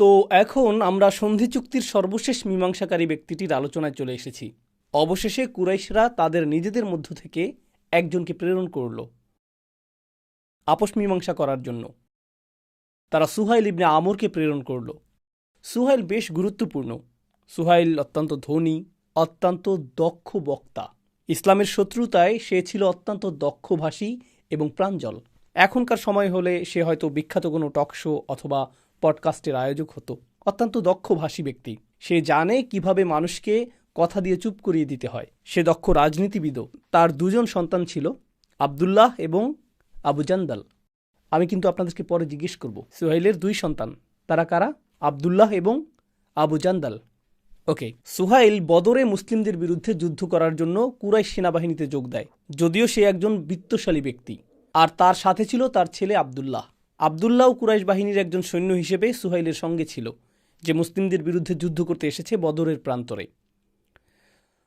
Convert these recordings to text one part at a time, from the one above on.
তো এখন আমরা সন্ধি চুক্তির সর্বশেষ মীমাংসাকারী ব্যক্তিটির আলোচনায় চলে এসেছি। অবশেষে কুরাইশরা তাদের নিজেদের মধ্য থেকে একজনকে প্রেরণ করল। আপস মীমাংসা করার জন্য। তারা সুহাইল ইবনে আমরকে প্রেরণ করল। সুহাইল বেশ গুরুত্বপূর্ণ। সুহাইল অত্যন্ত ধনী, অত্যন্ত দক্ষ বক্তা। ইসলামের শত্রুতায় সে ছিল অত্যন্ত দক্ষভাষী এবং প্রাঞ্জল। এখনকার সময় হলে সে হয়তো বিখ্যাত কোনো টক শো অথবা পডকাস্টের আয়োজক হতো। অত্যন্ত দক্ষভাষী ব্যক্তি। সে জানে কীভাবে মানুষকে কথা দিয়ে চুপ করিয়ে দিতে হয়। সে দক্ষ রাজনীতিবিদও। তার দুজন সন্তান ছিল, আবদুল্লাহ এবং আবু জান্দাল। আমি কিন্তু আপনাদেরকে পরে জিজ্ঞেস করব, সুহাইলের দুই সন্তান, তারা কারা? আবদুল্লাহ এবং আবু জান্দাল। ওকে, সুহাইল বদরে মুসলিমদের বিরুদ্ধে যুদ্ধ করার জন্য কুরাই সেনাবাহিনীতে যোগ দেয়, যদিও সে একজন বিত্তশালী ব্যক্তি। আর তার সাথে ছিল তার ছেলে আবদুল্লাহ। আবদুল্লাহ কুরাইশ বাহিনীর একজন সৈন্য হিসেবে সুহাইলের সঙ্গে ছিল, যে মুসলিমদের বিরুদ্ধে যুদ্ধ করতে এসেছে বদরের প্রান্তরে।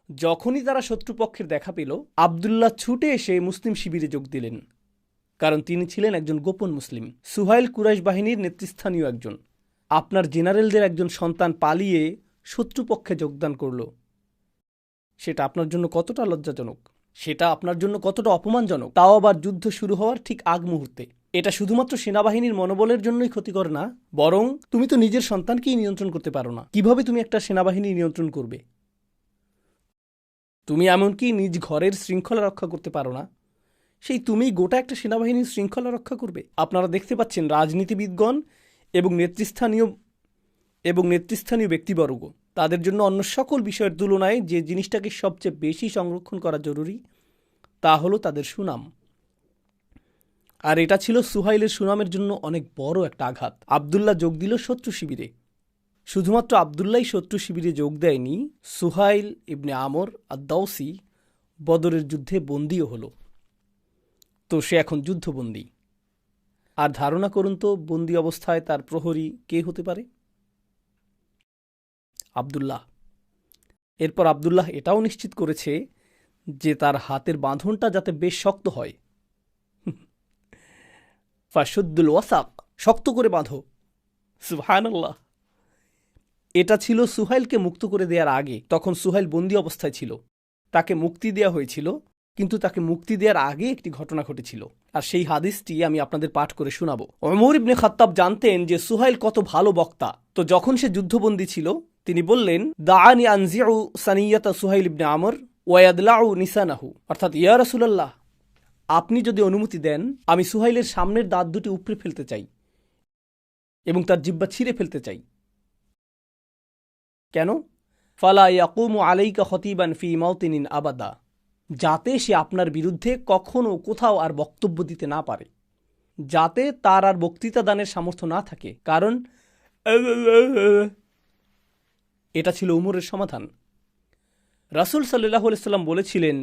যখনই তারা শত্রুপক্ষের দেখা পেল, আবদুল্লাহ ছুটে এসে মুসলিম শিবিরে যোগ দিলেন, কারণ তিনি ছিলেন একজন গোপন মুসলিম। সুহাইল কুরাইশ বাহিনীর নেতৃস্থানীয় একজন। আপনার জেনারেলদের একজন সন্তান পালিয়ে শত্রুপক্ষে যোগদান করল। সেটা আপনার জন্য কতটা লজ্জাজনক, সেটা আপনার জন্য কতটা অপমানজনক, তাও আবার যুদ্ধ শুরু হওয়ার ঠিক আগ মুহূর্তে। এটা শুধুমাত্র সেনাবাহিনীর মনোবলের জন্যই ক্ষতিকর না, বরং তুমি তো নিজের সন্তানকেই নিয়ন্ত্রণ করতে পারো না। কীভাবে তুমি একটা সেনাবাহিনী নিয়ন্ত্রণ করবে? তুমি এমনকি নিজ ঘরের শৃঙ্খলা রক্ষা করতে পারো না। সেই তুমি গোটা একটা সেনাবাহিনীর শৃঙ্খলা রক্ষা করবে। আপনারা দেখতে পাচ্ছেন রাজনীতিবিদগণ এবং নেতৃস্থানীয় এবং নেতৃস্থানীয় ব্যক্তিবর্গ। তাদের জন্য অন্য সকল বিষয়ের তুলনায় যে জিনিসটাকে সবচেয়ে বেশি সংরক্ষণ করা জরুরি, তা হলো তাদের সুনাম। আর এটা ছিল সুহাইলের সুনামের জন্য অনেক বড় একটা আঘাত। আবদুল্লাহ যোগ দিল শত্রু শিবিরে। শুধুমাত্র আবদুল্লাহ শত্রু শিবিরে যোগ দেয়নি, সুহাইল, ইবনে আমর আদাউসি বদরের যুদ্ধে বন্দিও হলো। তো সে এখন যুদ্ধবন্দী। আর ধারণা করুন তো, বন্দি অবস্থায় তার প্রহরী কে হতে পারে? আবদুল্লাহ। এরপর আবদুল্লাহ এটাও নিশ্চিত করেছে যে তার হাতের বাঁধনটা যাতে বেশ শক্ত হয়। ফাশুদ্দুল ওয়াসাক শক্ত করে বাঁধো। সুহানাল্লাহ এটা ছিল সুহাইলকে মুক্ত করে দেওয়ার আগে তখন সুহাইল বন্দি অবস্থায় ছিল। তাকে মুক্তি দেওয়া হয়েছিল কিন্তু তাকে মুক্তি দেওয়ার আগে একটি ঘটনা ঘটেছিল। আর সেই হাদিসটি আমি আপনাদের পাঠ করে শোনাবো। অমর ইবনে খাত্তাব জানতেন যে সুহাইল কত ভালো বক্তা। তো যখন সে যুদ্ধবন্দী ছিল তিনি বললেন দাআনি আনজিউ সানিয়াতা সুহাইল ইবনে আমর ওয়াদলাউ নিসানাহু। অর্থাৎ ইয়া রাসূলুল্লাহ আপনি যদি অনুমতি দেন, আমি সুহাইলের সামনের দাঁত দুটি উপড়ে ফেলতে চাই এবং তার জিব্বা ছিঁড়ে ফেলতে চাই। কেন? ফালা ইয়াকুম আলাইকা হতিবান ফি মাউতিনিন আবাদা। যাতে সে আপনার বিরুদ্ধে কখনও কোথাও আর বক্তব্য দিতে না পারে। যাতে তার আর বক্তৃতা দানের সামর্থ্য না থাকে। কারণ এটা ছিল উমরের সমাধান। রাসুল সাল্লাহ সাল্লাম বলেছিলেন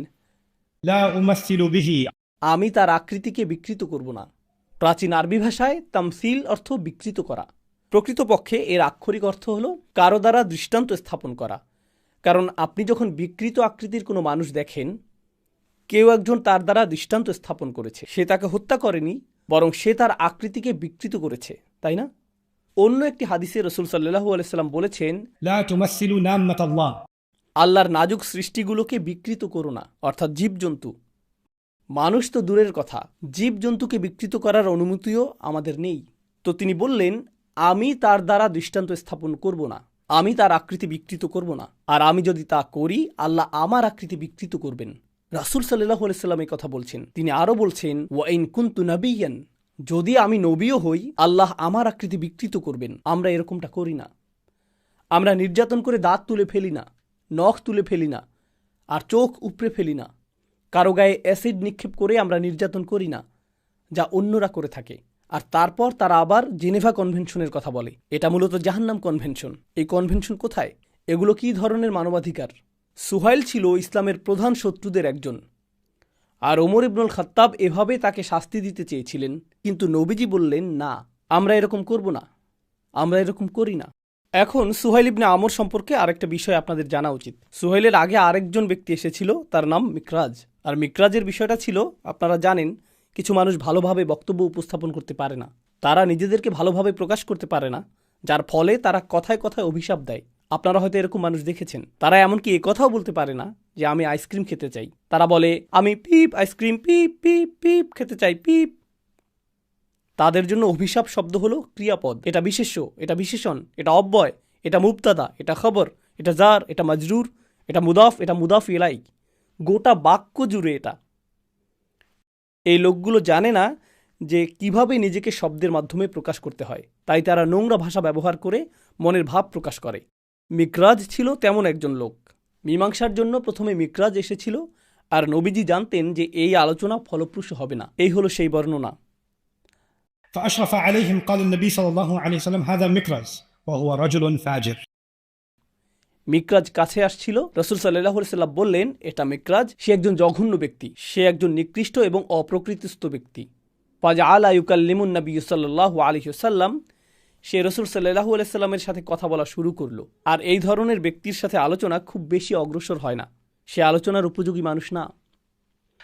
আমি তার আকৃতিকে বিকৃত করব না। প্রাচীন আরবি ভাষায় তামসিল অর্থ বিকৃত করা। প্রকৃতপক্ষে এর আক্ষরিক অর্থ হল কারও দ্বারা দৃষ্টান্ত স্থাপন করা। কারণ আপনি যখন বিকৃত আকৃতির কোনো মানুষ দেখেন কেউ একজন তার দ্বারা দৃষ্টান্ত স্থাপন করেছে। সে তাকে হত্যা করেনি বরং সে তার আকৃতিকে বিকৃত করেছে তাই না? অন্য একটি হাদিসে রসুল সাল্লাহ আলাইসাল্লাম বলেছেন আল্লাহর নাজুক সৃষ্টিগুলোকে বিকৃত করো না অর্থাৎ জীবজন্তু। মানুষ তো দূরের কথা, জীবজন্তুকে বিকৃত করার অনুমতিও আমাদের নেই। তো তিনি বললেন, আমি তার দ্বারা দৃষ্টান্ত স্থাপন করব না, আমি তার আকৃতি বিকৃত করব না, আর আমি যদি তা করি, আল্লাহ আমার আকৃতি বিকৃত করবেন। রাসুল সাল্লাহ সাল্লাম এই কথা বলছেন। তিনি আরও বলছেন ওয়াইন কুন্তু নাবিয়ান, যদি আমি নবীও হই, আল্লাহ আমার আকৃতি বিকৃত করবেন। আমরা এরকমটা করি না। আমরা নির্যাতন করে দাঁত তুলে ফেলি না, নখ তুলে ফেলি না, আর চোখ উপড়ে ফেলি না। কারও গায়ে অ্যাসিড নিক্ষেপ করে আমরা নির্যাতন করি না, যা অন্যরা করে থাকে। আর তারপর তারা আবার জেনেভা কনভেনশনের কথা বলে। এটা মূলত জাহান্নাম কনভেনশন। এই কনভেনশন কোথায়? এগুলো কী ধরনের মানবাধিকার? সুহাইল ছিল ইসলামের প্রধান শত্রুদের একজন। আর ওমর ইবনুল খাত্তাব এভাবে তাকে শাস্তি দিতে চেয়েছিলেন, কিন্তু নবীজি বললেন, না, আমরা এরকম করব না। আমরা এরকম করি না। এখন সুহাইল ইবনে আমর সম্পর্কে আরেকটা বিষয় আপনাদের জানা উচিত। সুহাইলের আগে আরেকজন ব্যক্তি এসেছিল, তার নাম মিকরাজ। আর মিকরাজের বিষয়টা ছিল, আপনারা জানেন, কিছু মানুষ ভালোভাবে বক্তব্য উপস্থাপন করতে পারে না। তারা নিজেদেরকে ভালোভাবে প্রকাশ করতে পারে না, যার ফলে তারা কথায় কথায় অভিশাপ দেয়। আপনারা হয়তো এরকম মানুষ দেখেছেন। তারা এমনকি এ কথাও বলতে পারে না যে, আমি আইসক্রিম খেতে চাই। তারা বলে, আমি পিপ আইসক্রিম, পিপ পিপ পিপ খেতে চাই, পিপ। তাদের জন্য অভিশাপ শব্দ হলো ক্রিয়াপদ। এটা বিশেষ্য, এটা বিশেষণ, এটা অব্যয়, এটা মুক্তাদা এটা খবর, এটা জার, এটা মাজরুর, এটা মুদাফ এটা মুদাফ ইলাই গোটা বাক্য জুড়ে এটা এই লোকগুলো জানে না যে কিভাবে নিজেকে শব্দের মাধ্যমে প্রকাশ করতে হয় তাই তারা নোংরা ভাষা ব্যবহার করে মনের ভাব প্রকাশ করে মিকরাজ ছিল তেমন একজন লোক মীমাংসার জন্য প্রথমে মিকরাজ এসেছিল আর নবীজি জানতেন যে এই আলোচনা ফলপ্রসূ হবে না এই হলো সেই বর্ণনা فأشرف عليهم قال النبي صلى الله عليه وسلم هذا مكرز وهو رجل فاجر মিকরাজ কাছে আসছিল রসুল সাল্লাহ সাল্লাম বললেন এটা মিকরাজ সে একজন জঘন্য ব্যক্তি সে একজন নিকৃষ্ট এবং অপ্রকৃতিস্থ ব্যক্তি ফাজা আলা ইউকাল্লিমুন নবী সাল্লাহ আলহিসাল্লাম সে রসুল সাল্লাহ আলাইস্লামের সাথে কথা বলা শুরু করলো আর এই ধরনের ব্যক্তির সাথে আলোচনা খুব বেশি অগ্রসর হয় না সে আলোচনার উপযোগী মানুষ না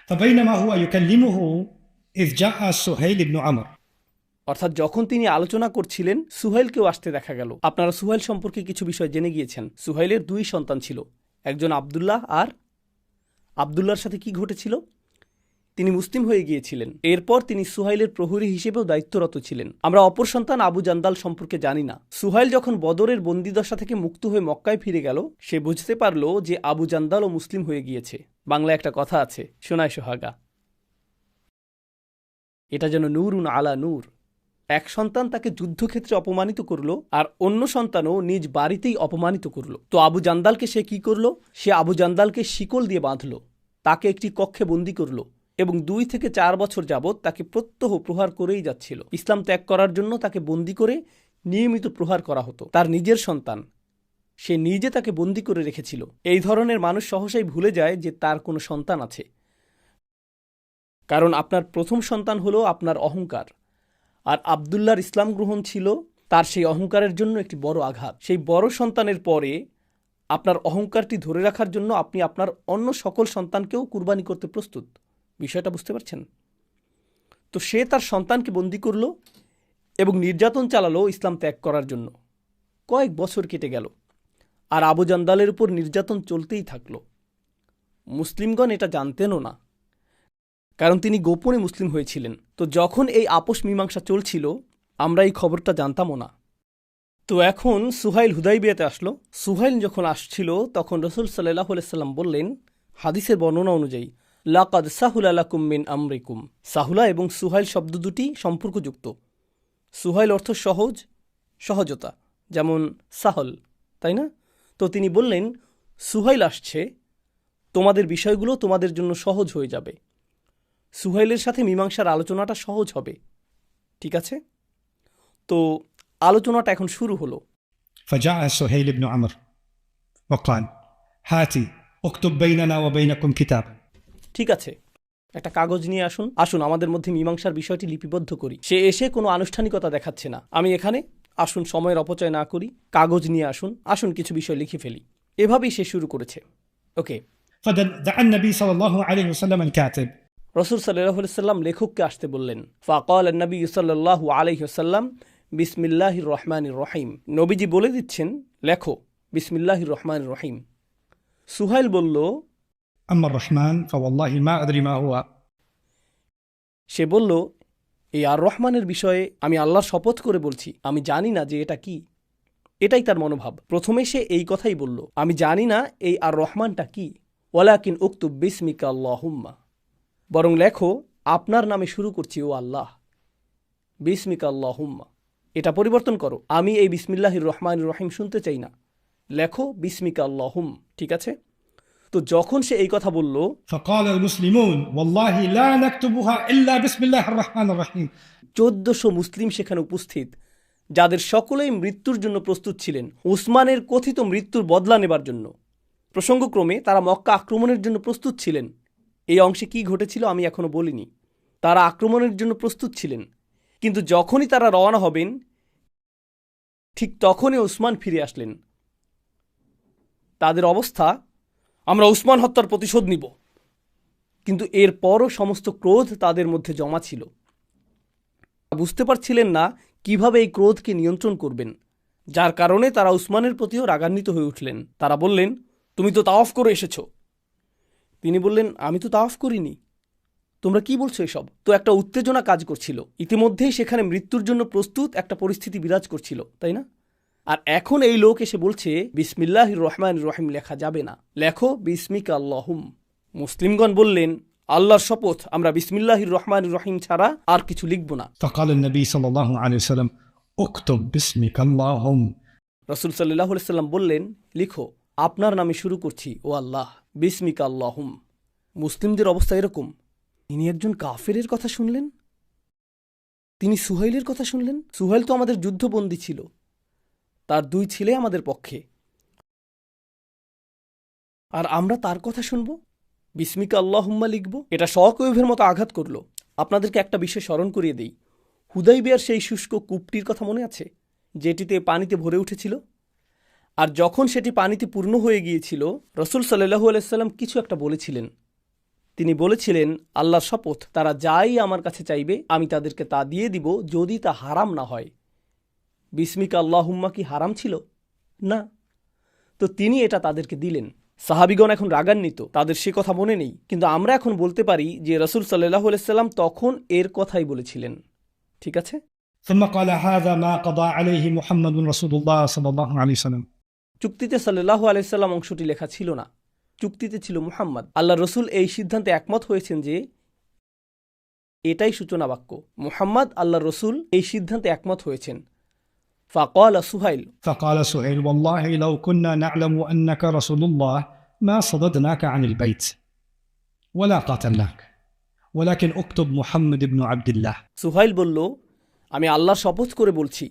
فبينما هو يكلمه إذ جاء سهيل بن عمرو অর্থাৎ যখন তিনি আলোচনা করছিলেন, সুহাইলকেও আসতে দেখা গেল। আপনারা সুহাইল সম্পর্কে কিছু বিষয় জেনে গিয়েছেন। সুহাইলের দুই সন্তান ছিল, একজন আবদুল্লাহ আর আবদুল্লাহর সাথে কি ঘটেছিল? তিনি মুসলিম হয়ে গিয়েছিলেন। এরপর তিনি সুহাইলের প্রহরী হিসেবেও দায়িত্বরত ছিলেন। আমরা অপর সন্তান আবু জান্দাল সম্পর্কে জানি না। সুহাইল যখন বদরের বন্দিদশা থেকে মুক্ত হয়ে মক্কায় ফিরে গেল, সে বুঝতে পারল যে আবু জান্দালও মুসলিম হয়ে গিয়েছে। বাংলায় একটা কথা আছে, শোনায় সোহাগা। এটা যেন নূরুন আলা নূর। এক সন্তান তাকে যুদ্ধক্ষেত্রে অপমানিত করল আর অন্য সন্তানও নিজ বাড়িতেই অপমানিত করল। তো আবু জান্দালকে সে কি করল? সে আবু জান্দালকে শিকল দিয়ে বাঁধলো, তাকে একটি কক্ষে বন্দি করল এবং দুই থেকে চার বছর যাবৎ তাকে প্রত্যহ প্রহার করেই যাচ্ছিল। ইসলাম ত্যাগ করার জন্য তাকে বন্দি করে নিয়মিত প্রহার করা হতো। তার নিজের সন্তান, সে নিজে তাকে বন্দি করে রেখেছিল। এই ধরনের মানুষ সহসাই ভুলে যায় যে তার কোনো সন্তান আছে। কারণ আপনার প্রথম সন্তান হলো আপনার অহংকার। আর আবদুল্লাহর ইসলাম গ্রহণ ছিল তার সেই অহংকারের জন্য একটি বড় আঘাত। সেই বড় সন্তানের পরে আপনার অহংকারটি ধরে রাখার জন্য আপনি আপনার অন্য সকল সন্তানকেও কুরবানি করতে প্রস্তুত। বিষয়টা বুঝতে পারছেন? তো সে তার সন্তানকে বন্দি করল এবং নির্যাতন চালালো ইসলাম ত্যাগ করার জন্য। কয়েক বছর কেটে গেল আর আবু জান্দালের উপর নির্যাতন চলতেই থাকল। মুসলিমগণ এটা জানতেনও না। কারণ তিনি গোপনে মুসলিম হয়েছিলেন। তো যখন এই আপোষ মীমাংসা চলছিল, আমরা এই খবরটা জানতামও না। তো এখন সুহাইল হুদাইবিয়াতে আসলো। সুহাইল যখন আসছিল, তখন রসুল সাল্লাহ সাল্লাম বললেন, হাদিসের বর্ণনা অনুযায়ী, লাকাদ সাহুল আলাকুম মিন আমরিকুম। সাহুলা এবং সুহাইল শব্দ দুটি সম্পর্কযুক্ত। সুহাইল অর্থ সহজ, সহজতা, যেমন সাহল, তাই না? তো তিনি বললেন, সুহাইল আসছে, তোমাদের বিষয়গুলো তোমাদের জন্য সহজ হয়ে যাবে। সুহাইলের সাথে মীমাংসার আলোচনাটা সহজ হবে ঠিক আছে তো আলোচনাটা এখন শুরু হলো فجاء سهيل بن عمرو وقال هاتي اكتب بيننا وبينكم كتاب ঠিক আছে একটা কাগজ নিয়ে আসুন আসুন আমাদের মধ্যে মীমাংসার বিষয়টি লিপিবদ্ধ করি সে এসে কোনো আনুষ্ঠানিকতা দেখাচ্ছে না আমি এখানে আসুন সময়ের অপচয় না করি কাগজ নিয়ে আসুন আসুন কিছু বিষয় লিখে ফেলি এভাবেই সে শুরু করেছে ওকে فدعا النبي صلى الله عليه وسلم الكاتب রসুল সাল্লাহ সাল্লাম লেখককে আসতে বললেন ফাকল নবী ইসাল্লাহ আলহিহসাল্লাম বিসমিল্লাহ রহমান রহিম। নবীজি বলে দিচ্ছেন লেখো বিসমিল্লাহ রহমান রহিম। সুহাইল বলল রহমান সে বলল এই আর রহমানের বিষয়ে আমি আল্লাহর শপথ করে বলছি আমি জানি না যে এটা কি। এটাই তার মনোভাব। প্রথমে সে এই কথাই বলল আমি জানি না এই আর রহমানটা কি। ওয়ালাকিন উক্তু বিসমিকা আল্লাহুম্মা। বরং লেখো আপনার নামে শুরু করছি ও আল্লাহ। বিসমিকাল্লা হুম্মা এটা পরিবর্তন করো। আমি এই বিসমিল্লাহির রহমান রহিম শুনতে চাই না। লেখো বিসমিকাল্লা হুম ঠিক আছে? তো যখন সে এই কথা বলল চোদ্দশো মুসলিম সেখানে উপস্থিত যাদের সকলেই মৃত্যুর জন্য প্রস্তুত ছিলেন। উসমানের কথিত মৃত্যুর বদলা নেবার জন্য। প্রসঙ্গক্রমে তারা মক্কা আক্রমণের জন্য প্রস্তুত ছিলেন। এই অংশে কি ঘটেছিল আমি এখনও বলিনি। তারা আক্রমণের জন্য প্রস্তুত ছিলেন, কিন্তু যখনই তারা রওনা হবেন, ঠিক তখনই উসমান ফিরে আসলেন। তাদের অবস্থা, আমরা উসমান হত্যার প্রতিশোধ নিব। কিন্তু এরপরও সমস্ত ক্রোধ তাদের মধ্যে জমা ছিল। বুঝতে পারছিলেন না কীভাবে এই ক্রোধকে নিয়ন্ত্রণ করবেন। যার কারণে তারা উসমানের প্রতিও রাগান্বিত হয়ে উঠলেন। তারা বললেন, তুমি তো তাওয়াফ করে এসেছ। তিনি বললেন আমি তো তাওয়াফ করিনি। তোমরা কি বলছো এসব? তো একটা উত্তেজনা কাজ করছিল। ইতিমধ্যেই সেখানে মৃত্যুর জন্য প্রস্তুত একটা পরিস্থিতি বিরাজ করছিল তাই না? আর এখন এই লোক এসে বলছে বিসমিল্লাহ রহমান রহিম লেখা যাবে না। লেখো বিসমিক আল্লাহম মুসলিমগণ বললেন আল্লাহর শপথ আমরা বিসমিল্লাহ রহমান রহিম ছাড়া আর কিছু লিখব না। ফকাল নবী সাল্লাল্লাহু আলাইহি সাল্লাম উক্তব বিসমিক আল্লাহম রসুল সাল্লাল্লাহু সাল্লাম বললেন লিখো আপনার নামে শুরু করছি ও আল্লাহ। বিসমিকা আল্লাহুম। মুসলিমদের অবস্থা এরকম। তিনি একজন কাফেরের কথা শুনলেন? তিনি সুহাইলের কথা শুনলেন? সুহাইল তো আমাদের যুদ্ধবন্দী ছিল। তার দুই ছেলে আমাদের পক্ষে। আর আমরা তার কথা শুনব? বিস্মিকা আল্লাহুম্মা লিখব। এটা শকওয়েভের মতো আঘাত করল। আপনাদেরকে একটা বিষয় স্মরণ করিয়ে দেই। হুদাইবিয়ার সেই শুষ্ক কূপটির কথা মনে আছে? যেটিতে পানিতে ভরে উঠেছিল? আর যখন সেটি পানিতে পূর্ণ হয়ে গিয়েছিল রসুল সাল্লাহু আলাইসাল্লাম কিছু একটা বলেছিলেন তিনি বলেছিলেন আল্লাহর শপথ তারা যাই আমার কাছে চাইবে আমি তাদেরকে তা দিয়ে দিব যদি তা হারাম না হয় বিস্মিকা আল্লাহুম্মা কি হারাম ছিল না তো তিনি এটা তাদেরকে দিলেন সাহাবিগণ এখন রাগান্বিত তাদের সে কথা মনে নেই কিন্তু আমরা এখন বলতে পারি যে রসুল সাল্লাহ আলাইসাল্লাম তখন এর কথাই বলেছিলেন ঠিক আছে ثم قال هذا ما قضى عليه محمد رسول الله صلى الله عليه وسلم চুক্তিতে সাল্লাহ আলাইসাল্লাম অংশটি লেখা ছিল না চুক্তিতে ছিল মুহাম্মদ আল্লাহ রসুল এই সিদ্ধান্তে একমত হয়েছেন যে এটাই সূচনা বাক্য মুহাম্মদ আল্লাহ রসুল এই সিদ্ধান্তে একমত হয়েছেন ফাকল সুহাইল فقال سهيل والله لو كنا نعلم انك رسول الله ما صددناك عن البيت ولا قاتلناك ولكن اكتب محمد بن عبد الله সুহাইল বলল আমি আল্লাহর শপথ করে বলছি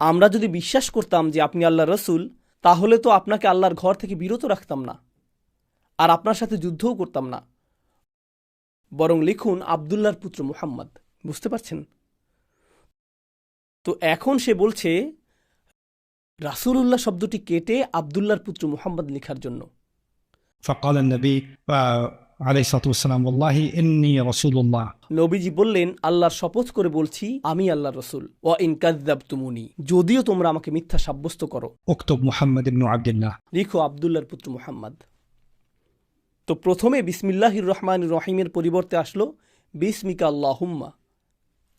আমরা যদি বিশ্বাস করতাম যে আপনি আল্লাহ রসুল তাহলে তো আপনাকে আল্লাহর ঘর থেকে বিরত রাখতাম না আর আপনার সাথে যুদ্ধও করতাম না বরং লিখুন আবদুল্লাহর পুত্র মুহাম্মদ বুঝতে পারছেন তো এখন সে বলছে রাসূলুল্লাহ শব্দটি কেটে আবদুল্লাহর পুত্র মুহাম্মদ লেখার জন্য فقال النبي আলাইসালাম বল্লাহি ইন্নি রসুল্লাহ নবীজি বললেন আল্লাহর শপথ করে বলছি আমি আল্লাহ রসুল। ও ইনকাদ্দাব তুমুনি যদিও তোমরা আমাকে মিথ্যা সাব্যস্ত করো। উক্তব মুহাম্মদ ইবনু আবদুল্লাহ। লিখো আব্দুল্লাহর পুত্র মুহাম্মদ। তো প্রথমে বিসমিল্লাহির রহমান রহিমের পরিবর্তে আসলো বিসমিকা আল্লাহুম্মা।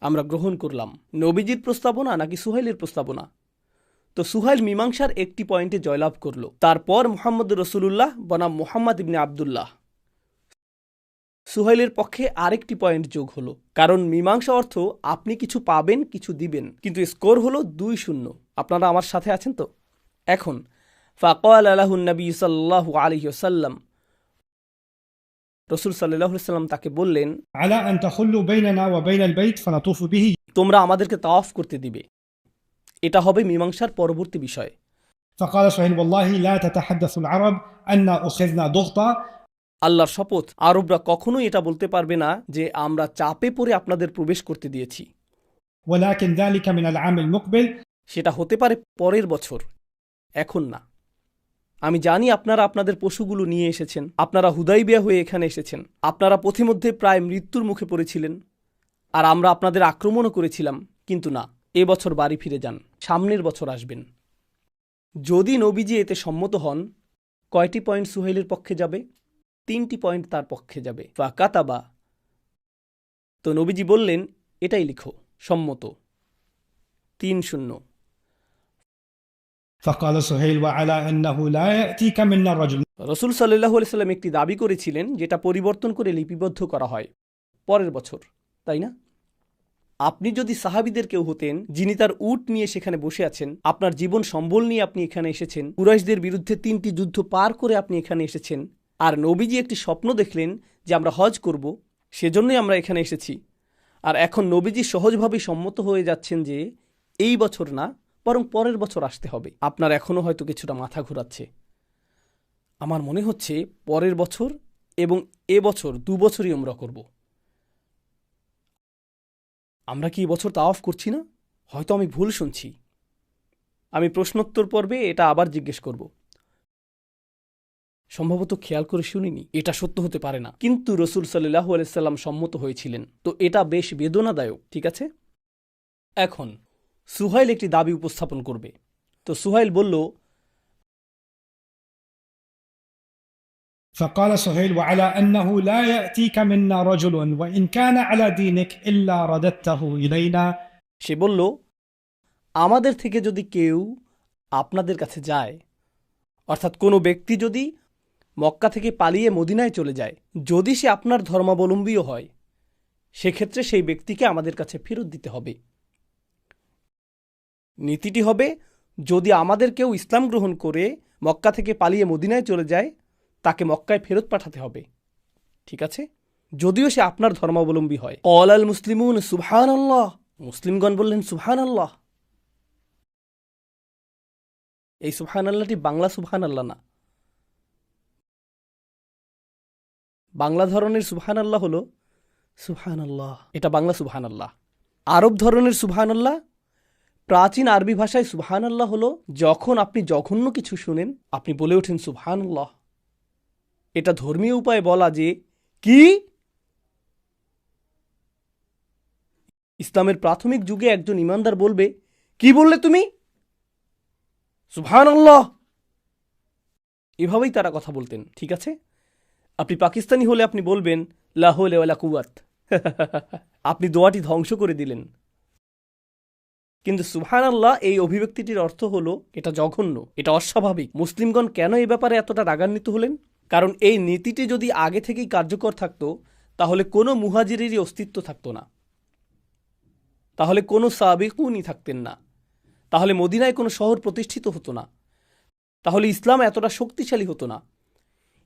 আমরা গ্রহণ করলাম। নবীজির প্রস্তাবনা নাকি সুহাইলের প্রস্তাবনা? তো সুহাইল মীমাংসার একটি পয়েন্টে জয়লাভ করল। তারপর মোহাম্মদ রসুলুল্লাহ বনাম মোহাম্মদ ইবনে আবদুল্লাহ। সুহাইলের পক্ষে আরেকটি পয়েন্ট যোগ হলো কারণ মীমাংসা অর্থ আপনি কিছু পাবেন কিছু দিবেন কিন্তু স্কোর হলো দুই শূন্য আপনারা আমার সাথে আছেন তো এখন ফাকাল আলাহুন নবী সাল্লাহ আলহিহসাল্লাম রসুল সাল্লাহ সাল্লাম তাকে বললেন على ان تخلوا بيننا وبين البيت فنطوف به তোমরা আমাদেরকে তাওয়াফ করতে দিবে এটা হবে মীমাংসার পরবর্তী বিষয় فقال سهيل والله لا تتحدث العرب ان اخذنا ضغطا আল্লাহর শপথ। আরবরা কখনোই এটা বলতে পারবে না যে আমরা চাপে পড়ে আপনাদের প্রবেশ করতে দিয়েছি। সেটা হতে পারে পরের বছর। এখন না। আমি জানি আপনারা আপনাদের পশুগুলো নিয়ে এসেছেন। আপনারা হুদাইবিয়া হয়ে এখানে এসেছেন। আপনারা পথিমধ্যে প্রায় মৃত্যুর মুখে পড়েছিলেন। আর আমরা আপনাদের আক্রমণও করেছিলাম। কিন্তু না এ বছর বাড়ি ফিরে যান। সামনের বছর আসবেন। যদি নবীজি এতে সম্মত হন কয়টি পয়েন্ট সুহেলের পক্ষে যাবে? তিনটি পয়েন্ট তার পক্ষে যাবে। বা কাতাবা তো নবীজি বললেন এটাই লিখো সম্মত। তিন শূন্য। রসুল সাল্লাম একটি দাবি করেছিলেন যেটা পরিবর্তন করে লিপিবদ্ধ করা হয়। পরের বছর তাই না? আপনি যদি সাহাবিদের কেউ হতেন যিনি তার উট নিয়ে সেখানে বসে আছেন আপনার জীবন সম্বল নিয়ে আপনি এখানে এসেছেন কুরাইশদের বিরুদ্ধে তিনটি যুদ্ধ পার করে আপনি এখানে এসেছেন আর নবীজি একটি স্বপ্ন দেখলেন যে আমরা হজ করব, সেজন্যই আমরা এখানে এসেছি। আর এখন নবীজি সহজভাবেই সম্মত হয়ে যাচ্ছেন যে এই বছর না, বরং পরের বছর আসতে হবে। আপনার এখনও হয়তো কিছুটা মাথা ঘোরাচ্ছে। আমার মনে হচ্ছে পরের বছর এবং এ বছর দু বছরই আমরা করব। আমরা কি বছর অফ করছি না? হয়তো আমি ভুল শুনছি। আমি প্রশ্নোত্তর পর্বে এটা আবার জিজ্ঞেস করব। সম্ভবত খেয়াল করে শুনিনি এটা সত্য হতে পারে না কিন্তু রসুল সাল্লাহ আলাইসাল্লাম সম্মত হয়েছিলেন তো এটা বেশ বেদনাদায়ক ঠিক আছে এখন সুহাইল একটি দাবি উপস্থাপন করবে তো সুহাইল বলল فقال سهيل وعلى أنه لا يأتيك منا رجل وإن كان على دينك إلا رددته إلينا সে বলল আমাদের থেকে যদি কেউ আপনাদের কাছে যায় অর্থাৎ কোনো ব্যক্তি যদি মক্কা থেকে পালিয়ে মদিনায় চলে যায়, যদি সে আপনার ধর্মাবলম্বীও হয়। সেক্ষেত্রে সেই ব্যক্তিকে আমাদের কাছে ফেরত দিতে হবে। নীতিটি হবে, যদি আমাদের কেউ ইসলাম গ্রহণ করে মক্কা থেকে পালিয়ে মদিনায় চলে যায়, তাকে মক্কায় ফেরত পাঠাতে হবে। ঠিক আছে? যদিও সে আপনার ধর্মাবলম্বী হয়। অল আল মুসলিমুন সুবহান আল্লাহ মুসলিমগণ বললেন সুবহান আল্লাহ এই সুবহান আল্লাহটি বাংলা সুবহান আল্লাহ না। বাংলা ধরনের সুবহান আল্লাহ হল সুবহান আল্লাহ এটা বাংলা সুবহান আল্লাহ আরব ধরনের সুবহান আল্লাহ প্রাচীন আরবি ভাষায় সুবহান আল্লাহ হল যখন আপনি জঘন্য কিছু শুনেন, আপনি বলে ওঠেন সুবহান আল্লাহ এটা ধর্মীয় উপায়ে বলা যে কি? ইসলামের প্রাথমিক যুগে একজন ইমানদার বলবে, কি বললে তুমি? সুবহান আল্লাহ এভাবেই তারা কথা বলতেন, ঠিক আছে? আপনি পাকিস্তানি হলে আপনি বলবেন লাহলে ওয়ালা কুয়াত আপনি দোয়াটি ধ্বংস করে দিলেন। কিন্তু সুবহান আল্লাহ এই অভিব্যক্তিটির অর্থ হলো, এটা জঘন্য, এটা অস্বাভাবিক। মুসলিমগণ কেন এই ব্যাপারে এতটা রাগান্বিত হলেন? কারণ এই নীতিটি যদি আগে থেকেই কার্যকর থাকতো, তাহলে কোনো মুহাজিরেরই অস্তিত্ব থাকতো না। তাহলে কোনো সাবিকুনই থাকতেন না। তাহলে মদিনায় কোনো শহর প্রতিষ্ঠিত হতো না। তাহলে ইসলাম এতটা শক্তিশালী হতো না।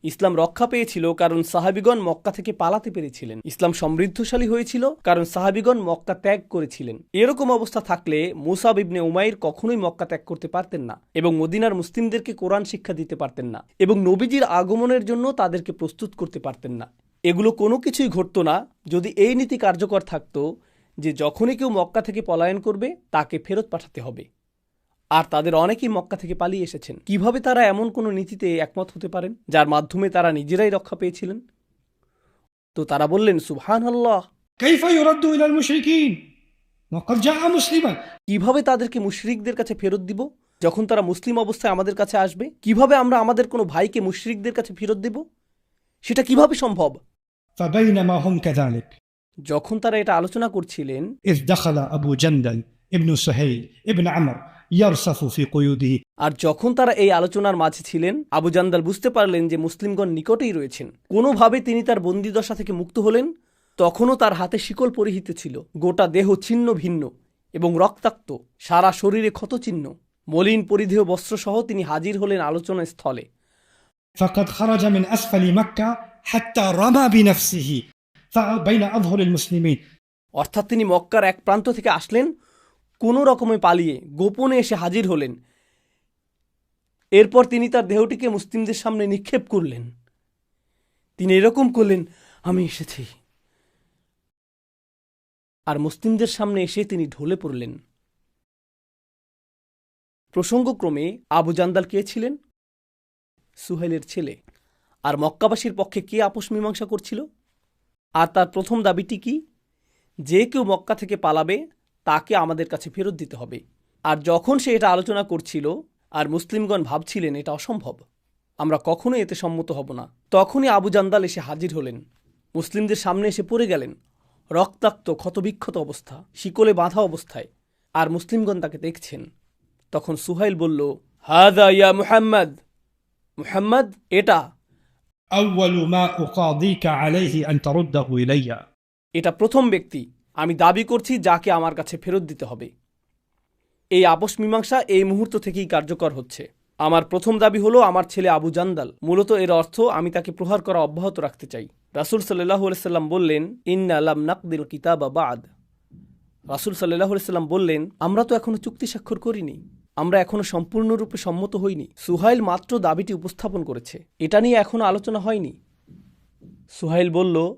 ইসলাম রক্ষা পেয়েছিল কারণ সাহাবিগণ মক্কা থেকে পালাতে পেরেছিলেন। ইসলাম সমৃদ্ধশালী হয়েছিল কারণ সাহাবিগণ মক্কা ত্যাগ করেছিলেন। এরকম অবস্থা থাকলে মুসাব ইবনে উমাইর কখনোই মক্কা ত্যাগ করতে পারতেন না এবং মদিনার মুসলিমদেরকে কোরআন শিক্ষা দিতে পারতেন না এবং নবীজির আগমনের জন্য তাদেরকে প্রস্তুত করতে পারতেন না। এগুলো কোনো কিছুই ঘটত না। যদি এই নীতি কার্যকর থাকতো যে যখনই কেউ মক্কা থেকে পলায়ন করবে, তাকে ফেরত পাঠাতে হবে। আর তাদের অনেকেই মক্কা থেকে পালিয়ে এসেছেন। কীভাবে তারা এমন কোনো নীতিতে একমত হতে পারেন যার মাধ্যমে তারা নিজেরাই রক্ষা পেয়েছিলেন? তো তারা বললেন সুবহান আল্লাহ কীভাবে তাদেরকে মুশরিকদের কাছে ফেরত দিব? যখন তারা মুসলিম অবস্থায় আমাদের কাছে আসবে কীভাবে আমরা আমাদের কোনো ভাইকে মুশরিকদের কাছে ফেরত দেব? সেটা কীভাবে সম্ভব? যখন তারা এটা আলোচনা করছিলেন ইবনু সোহেল ইবন আমর। ابن سهيل ابن عمرو يرصف في قيوده আর যখন তারা এই আলোচনার মাঝে ছিলেন আবু জান্দাল বুঝতে পারলেন যে মুসলিমগণ নিকটেই রয়েছেন কোনোভাবে তিনি তার বন্দিদশা থেকে মুক্ত হলেন তখনও তার হাতে শিকল পরিহিত ছিল গোটা দেহ ছিন্ন ভিন্ন এবং রক্তাক্ত সারা শরীরে ক্ষতচিহ্ন মলিন পরিধেয় বস্ত্রসহ তিনি হাজির হলেন আলোচনা স্থলে فقد خرج من أسفل مكة حتى رمى بنفسه بين أظهر المسلمين অর্থাৎ তিনি মক্কার এক প্রান্ত থেকে আসলেন কোনো রকমে পালিয়ে গোপনে এসে হাজির হলেন। এরপর তিনি তার দেহটিকে মুসলিমদের সামনে নিক্ষেপ করলেন। তিনি এরকম করলেন, আমি এসেছি। আর মুসলিমদের সামনে এসে তিনি ঢলে পড়লেন। প্রসঙ্গক্রমে আবু জান্দাল কে ছিলেন? সুহেলের ছেলে। আর মক্কাবাসীর পক্ষে কে আপোষ মীমাংসা করছিল? আর তার প্রথম দাবিটি কি? যে কেউ মক্কা থেকে পালাবে তাকে আমাদের কাছে ফেরত দিতে হবে। আর যখন সে এটা আলোচনা করছিল আর মুসলিমগণ ভাবছিলেন এটা অসম্ভব আমরা কখনো এতে সম্মত হব না। তখনই আবু জান্দাল এসে হাজির হলেন। মুসলিমদের সামনে এসে পড়ে গেলেন। রক্তাক্ত ক্ষতবিক্ষত অবস্থা শিকলে বাঁধা অবস্থায়। আর মুসলিমগণ তাকে দেখছেন। তখন সুহাইল বলল হাদা ইয়া মুহাম্মদ মুহাম্মদ এটা এটা প্রথম ব্যক্তি আমি দাবি করছি যাকে আমার কাছে ফেরত দিতে হবে। এই আপোষ মীমাংসা এই মুহূর্ত থেকেই কার্যকর হচ্ছে। আমার প্রথম দাবি হলো আমার ছেলে আবু জান্দাল। মূলত এর অর্থ আমি তাকে প্রহার করা অব্যাহত রাখতে চাই। রাসুল সাল্লাহ সাল্লাম বললেন, ইন্না আলাম নাকদিল কিতাবা বাদ। রাসুল সাল্লাহ সাল্লাম বললেন, আমরা তো এখনও চুক্তি স্বাক্ষর করিনি। আমরা এখনও সম্পূর্ণরূপে সম্মত হইনি। সুহাইল মাত্র দাবিটি উপস্থাপন করেছে। এটা নিয়ে এখনও আলোচনা হয়নি। সুহাইল বলল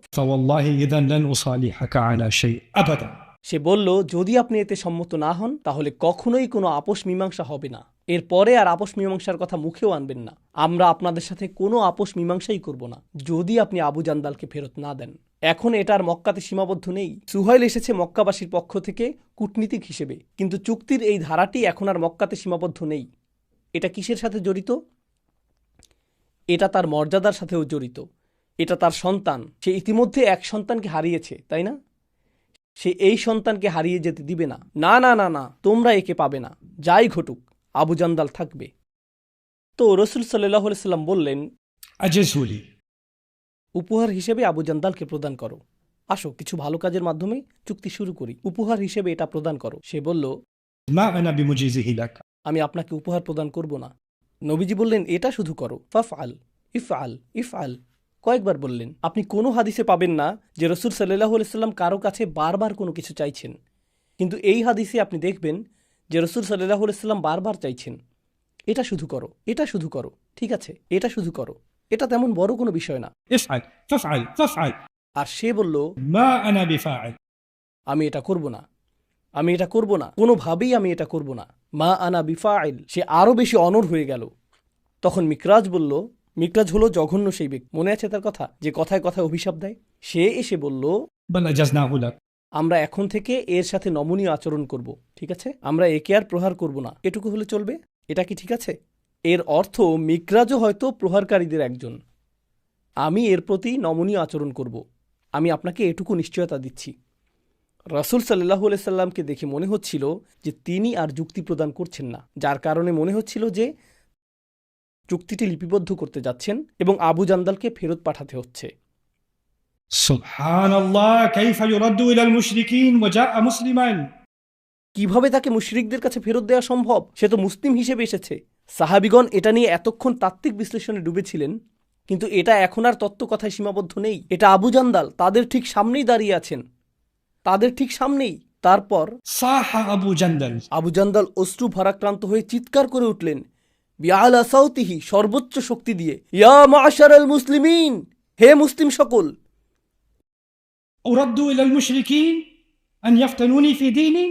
সে বলল যদি আপনি এতে সম্মত না হন তাহলে কখনোই কোনো আপোষ মীমাংসা হবে না। এরপরে আর আপোষ মীমাংসার কথা মুখেও আনবেন না। আমরা আপনাদের সাথে কোনো আপোষ মীমাংসাই করব না যদি আপনি আবু জান্দালকে ফেরত না দেন। এখন এটার মক্কাতে সীমাবদ্ধ নেই। সুহাইল এসেছে মক্কাবাসীর পক্ষ থেকে কূটনীতিক হিসেবে। কিন্তু চুক্তির এই ধারাটি এখন আর মক্কাতে সীমাবদ্ধ নেই। এটা কিসের সাথে জড়িত? এটা তার মর্যাদার সাথেও জড়িত। এটা তার সন্তান। সে ইতিমধ্যে এক সন্তানকে হারিয়েছে তাই না? সে এই সন্তানকে হারিয়ে যেতে দিবে না। না না না না তোমরা একে পাবে না। যাই ঘটুক আবু জান্দাল থাকবে। তো রসুল সাল্লাহ সাল্লাম বললেন উপহার হিসেবে আবু জান্দালকে প্রদান করো। আসো কিছু ভালো কাজের মাধ্যমে চুক্তি শুরু করি। উপহার হিসেবে এটা প্রদান করো। সে বলল আমি আপনাকে উপহার প্রদান করব না। নবীজি বললেন এটা শুধু করো। ফাফ আল ইফ আল ইফ আল কয়েকবার বললেন আপনি কোনো হাদিসে পাবেন না যে রসুল সাল্লাহ সাল্লাম কারও কাছে বারবার কোনো কিছু চাইছেন। কিন্তু এই হাদিসে আপনি দেখবেন যে রসুল সাল্লাহ আলাইসাল্লাম বারবার চাইছেন এটা শুধু করো এটা শুধু করো ঠিক আছে এটা শুধু করো এটা তেমন বড় কোনো বিষয় না। আর সে বলল আমি এটা করব না আমি এটা করব না কোনোভাবেই আমি এটা করব না। মা আনা বিফা আইল সে আরও বেশি অনর হয়ে গেল। তখন মিকরাজ বলল মিকরাজ হলো জঘন্য সেই ব্যক্তি। মনে আছে তার কথা? যে কথায় কথায় অভিশাপ দেয়? সে এসে বলল আমরা এখন থেকে এর সাথে নমনীয় আচরণ করব ঠিক আছে? আমরা একে আর প্রহার করব না। এটুকু হলে চলবে? এটা কি ঠিক আছে? এর অর্থ মিকরাজও হয়তো প্রহারকারীদের একজন। আমি এর প্রতি নমনীয় আচরণ করব। আমি আপনাকে এটুকু নিশ্চয়তা দিচ্ছি। রাসুল সাল্লাহু সাল্লামকে দেখে মনে হচ্ছিল যে তিনি আর যুক্তি প্রদান করছেন না। যার কারণে মনে হচ্ছিল যে চুক্তিটি লিপিবদ্ধ করতে যাচ্ছেন এবং আবু জান্দালকে ফেরত পাঠাতে হচ্ছে। কীভাবে তাকে মুশরিকদের কাছে ফেরত দেওয়া সম্ভব? সে তো মুসলিম হিসেবে এসেছে। সাহাবিগণ এটা নিয়ে এতক্ষণ তাত্ত্বিক বিশ্লেষণে ডুবেছিলেন কিন্তু এটা এখন আর তত্ত্ব কথায় সীমাবদ্ধ নেই। এটা আবু জান্দাল তাদের ঠিক সামনেই দাঁড়িয়ে আছেন। তাদের ঠিক সামনেই। তারপর আবু জান্দাল অশ্রু ভারাক্রান্ত হয়ে চিৎকার করে উঠলেন। বিআলা সাউতিহি সর্বোচ্চ শক্তি দিয়ে ইয়া মাশার আল মুসলিমিন হে মুসলিম সকল أرد إلى المشركين أن يفتنوني في ديني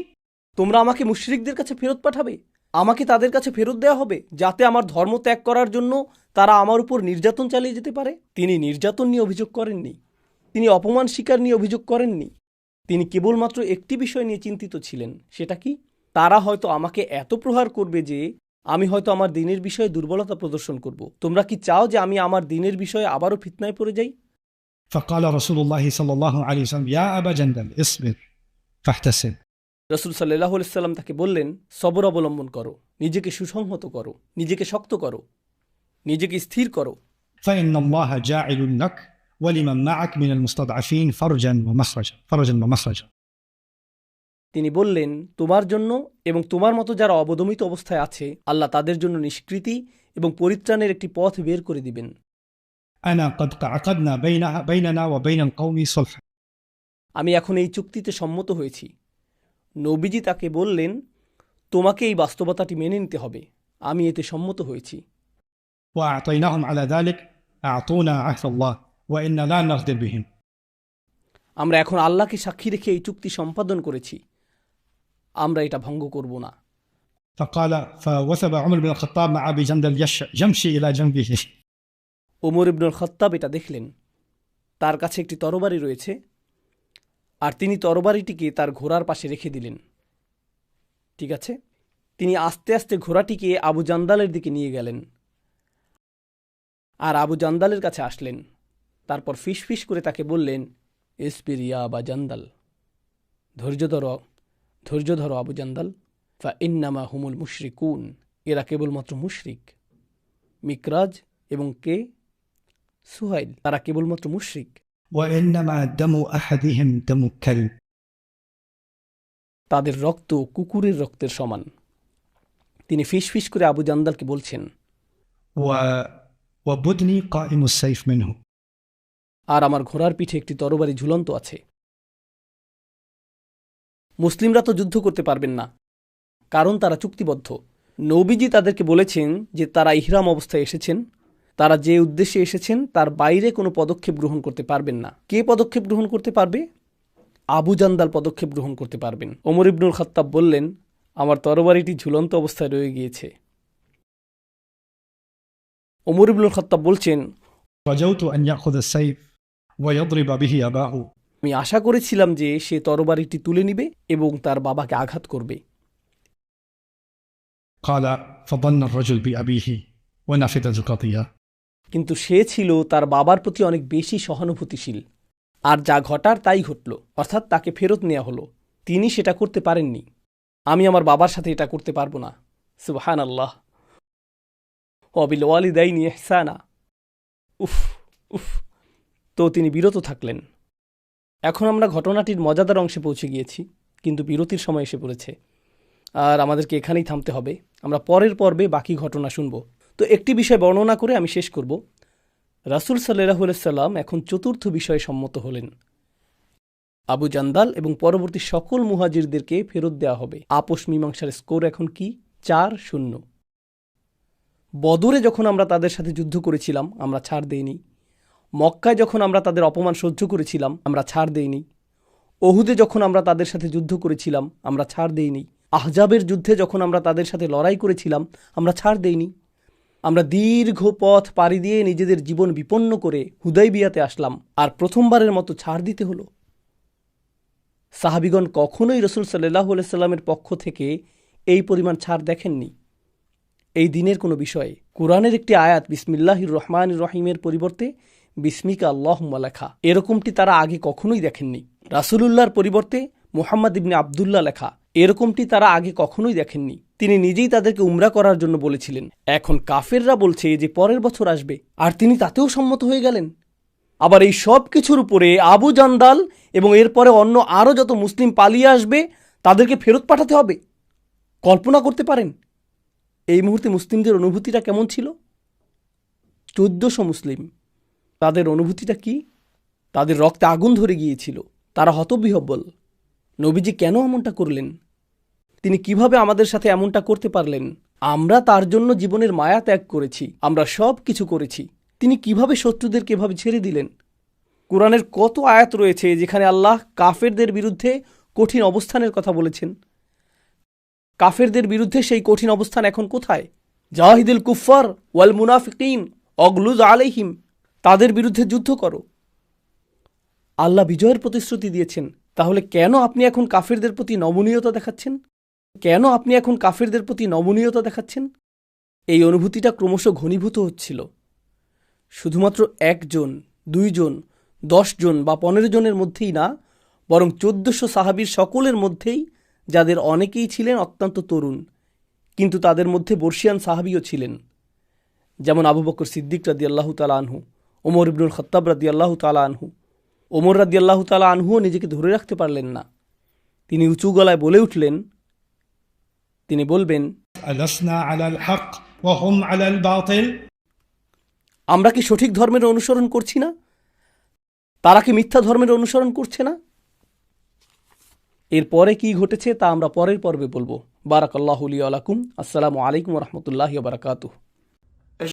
তোমরা আমাকে মুশরিকদের কাছে ফেরত পাঠাবে আমাকে তাদের কাছে ফেরত দেওয়া হবে যাতে আমার ধর্ম ত্যাগ করার জন্য তারা আমার উপর নির্যাতন চালিয়ে যেতে পারে তিনি নির্যাতন নিয়ে অভিযোগ করেননি তিনি অপমান স্বীকার নিয়ে অভিযোগ করেননি তিনি কেবলমাত্র একটি বিষয় নিয়ে চিন্তিত ছিলেন সেটা কি তারা হয়তো আমাকে এত প্রহার করবে যে আমি হয়তো আমার দিনের বিষয়ে দুর্বলতা প্রদর্শন করব তোমরা কি চাও যে আমি আমার দিনের বিষয়ে আবারও ফিতনায় পড়ে যাই فقال رسول الله صلى الله عليه وسلم يا أبا جندل اصبر فاحتسب রসুল সাল্লাহ সাল্লাম তাকে বললেন সবর অবলম্বন করো নিজেকে সুসংহত করো নিজেকে শক্ত করো নিজেকে স্থির করো فإن الله جاعل لك ولمن معك من المستضعفين فرجا ومخرجا فرجا ومخرجا তিনি বললেন তোমার জন্য এবং তোমার মতো যারা অবদমিত অবস্থায় আছে আল্লাহ তাদের জন্য নিষ্কৃতি এবং পরিত্রাণের একটি পথ বের করে দিবেন। আমি এখন এই চুক্তিতে সম্মত হয়েছি। নবীজি তাকে বললেন তোমাকে এই বাস্তবতাটি মেনে নিতে হবে। আমি এতে সম্মত হয়েছি। আমরা এখন আল্লাহকে সাক্ষী রেখে এই চুক্তি সম্পাদন করেছি। আমরা এটা ভঙ্গ করব না فقال فوثب عمر بن الخطاب مع أبي جندل يش- يمشي إلى جنبه ওমর ইবনুল খত্তাব এটা দেখলেন তার কাছে একটি তরবারি রয়েছে আর তিনি তরবারিটিকে তার ঘোড়ার পাশে রেখে দিলেন ঠিক আছে তিনি আস্তে আস্তে ঘোড়াটিকে আবু জান্দালের দিকে নিয়ে গেলেন আর আবু জান্দালের কাছে আসলেন তারপর ফিস ফিস করে তাকে বললেন এসপিরিয়া বা জান্দাল ধৈর্য ধরো ধৈর্য ধরো আবু জান্দাল। ফা ইন্নামা হুমুল মুশরিকুন। এরা কেবলমাত্র মুশরিক। মিকরাজ এবং কে? সুহাইল। তারা কেবলমাত্র মুশরিক। তাদের রক্ত কুকুরের রক্তের সমান। তিনি ফিস ফিস করে আবু জান্দালকে বলছেন আর আমার ঘোড়ার পিঠে একটি তরবারি ঝুলন্ত আছে। মুসলিমরা তো যুদ্ধ করতে পারবেন না। কারণ তারা চুক্তিবদ্ধ। নবীজি তাদেরকে বলেছেন যে তারা ইহরাম অবস্থায় এসেছেন। তারা যে উদ্দেশ্যে এসেছেন, তার বাইরে কোনো পদক্ষেপ গ্রহণ করতে পারবেন না। কে পদক্ষেপ গ্রহণ করতে পারবে? আবু জান্দাল পদক্ষেপ গ্রহণ করতে পারবেন। ওমর ইবনুল খত্তাব বললেন, আমার তরবারিটি ঝুলন্ত অবস্থায় রয়ে গিয়েছে। ওমর ইবনুল খত্তাব বলছেন আমি আশা করেছিলাম যে সে তরবারিটি তুলে নিবে এবং তার বাবাকে আঘাত করবে। কিন্তু সে ছিল তার বাবার প্রতি অনেক বেশি সহানুভূতিশীল। আর যা ঘটার তাই ঘটল অর্থাৎ তাকে ফেরত নেওয়া হলো। তিনি সেটা করতে পারেননি। আমি আমার বাবার সাথে এটা করতে পারব না। সুবাহান আল্লাহ অবিল ওয়ালিদাইনি এহসানা উফ উফ। তো তিনি বিরত থাকলেন। এখন আমরা ঘটনাটির মজাদার অংশে পৌঁছে গিয়েছি, কিন্তু বিরতির সময় এসে পড়েছে। আর আমাদেরকে এখানেই থামতে হবে। আমরা পরের পর্বে বাকি ঘটনা শুনব। তো একটি বিষয় বর্ণনা করে আমি শেষ করব। রাসুল সাল্লাহ সাল্লাম এখন চতুর্থ বিষয়ে সম্মত হলেন। আবু জান্দাল এবং পরবর্তী সকল মুহাজিরদেরকে ফেরত দেওয়া হবে। আপোষ মীমাংসার স্কোর এখন কি? চার শূন্য। বদরে যখন আমরা তাদের সাথে যুদ্ধ করেছিলাম, আমরা ছাড় দেইনি। মক্কায় যখন আমরা তাদের অপমান সহ্য করেছিলাম, আমরা ছাড় দেইনি। ওহুদে যখন আমরা তাদের সাথে যুদ্ধ করেছিলাম, আমরা ছাড় দেইনি। আহজাবের যুদ্ধে যখন আমরা তাদের সাথে লড়াই করেছিলাম, আমরা ছাড় দেইনি। আমরা দীর্ঘ পথ পাড়ি দিয়ে নিজেদের জীবন বিপন্ন করে হুদাইবিয়াতে আসলাম, আর প্রথমবারের মতো ছাড় দিতে হলো। সাহাবিগণ কখনোই রসুল সাল্লাহ সাল্লামের পক্ষ থেকে এই পরিমাণ ছাড় দেখেননি। এই দিনের কোনো বিষয়ে কোরআনের একটি আয়াত বিসমিল্লাহির রহমান রহিমের পরিবর্তে বিস্মিকা আল্লাহ লেখা। এরকমটি তারা আগে কখনোই দেখেননি। রাসুলুল্লাহর পরিবর্তে মোহাম্মদ ইবনে আবদুল্লাহ লেখা, এরকমটি তারা আগে কখনোই দেখেননি। তিনি নিজেই তাদেরকে উমরা করার জন্য বলেছিলেন। এখন কাফেররা বলছে যে পরের বছর আসবে, আর তিনি তাতেও সম্মত হয়ে গেলেন। আবার এই সব কিছুর উপরে আবু জান্দাল এবং এরপরে অন্য আরও যত মুসলিম পালিয়ে আসবে, তাদেরকে ফেরত পাঠাতে হবে। কল্পনা করতে পারেন, এই মুহূর্তে মুসলিমদের অনুভূতিটা কেমন ছিল? চোদ্দশো মুসলিম। তাদের অনুভূতিটা কি? তাদের রক্তে আগুন ধরে গিয়েছিল। তারা হতবিহব্বল নবীজি কেন এমনটা করলেন? তিনি কীভাবে আমাদের সাথে এমনটা করতে পারলেন? আমরা তার জন্য জীবনের মায়া ত্যাগ করেছি। আমরা সব কিছু করেছি। তিনি কীভাবে শত্রুদের কীভাবে ছেড়ে দিলেন? কোরআনের কত আয়াত রয়েছে যেখানে আল্লাহ কাফেরদের বিরুদ্ধে কঠিন অবস্থানের কথা বলেছেন? কাফেরদের বিরুদ্ধে সেই কঠিন অবস্থান এখন কোথায়? জাহিদুল কুফার ওয়াল মুনাফিকিন অগলুজ আলাইহিম। তাদের বিরুদ্ধে যুদ্ধ করো। আল্লাহ বিজয়ের প্রতিশ্রুতি দিয়েছেন। তাহলে কেন আপনি এখন কাফেরদের প্রতি নমনীয়তা দেখাচ্ছেন? কেন আপনি এখন কাফেরদের প্রতি নমনীয়তা দেখাচ্ছেন? এই অনুভূতিটা ক্রমশ ঘনীভূত হচ্ছিল। শুধুমাত্র একজন, দুইজন, দশজন বা পনেরো জনের মধ্যেই না, বরং চোদ্দশো সাহাবির সকলের মধ্যেই, যাদের অনেকেই ছিলেন অত্যন্ত তরুণ, কিন্তু তাদের মধ্যে বর্ষিয়ান সাহাবিও ছিলেন। যেমন আবু বকর সিদ্দিক রাদি আল্লাহ তালা আনহু। ওমর ইবনুল খত্তাব রাদি আল্লাহ তালা আনহু। ওমর রাদি আল্লাহ তালা আনহুও নিজেকে ধরে রাখতে পারলেন না। তিনি উঁচু গলায় বলে উঠলেন তিনি বলবেন আমরা কি সঠিক ধর্মের অনুসরণ করছি না? তারা কি মিথ্যা ধর্মের অনুসরণ করছে না? এরপরে কি ঘটেছে তা আমরা পরের পর্বে বলব। বারাকাল্লাহ আলাকুম আসসালামু আলাইকুম রহমতুল্লাহ বারাকাতুহ।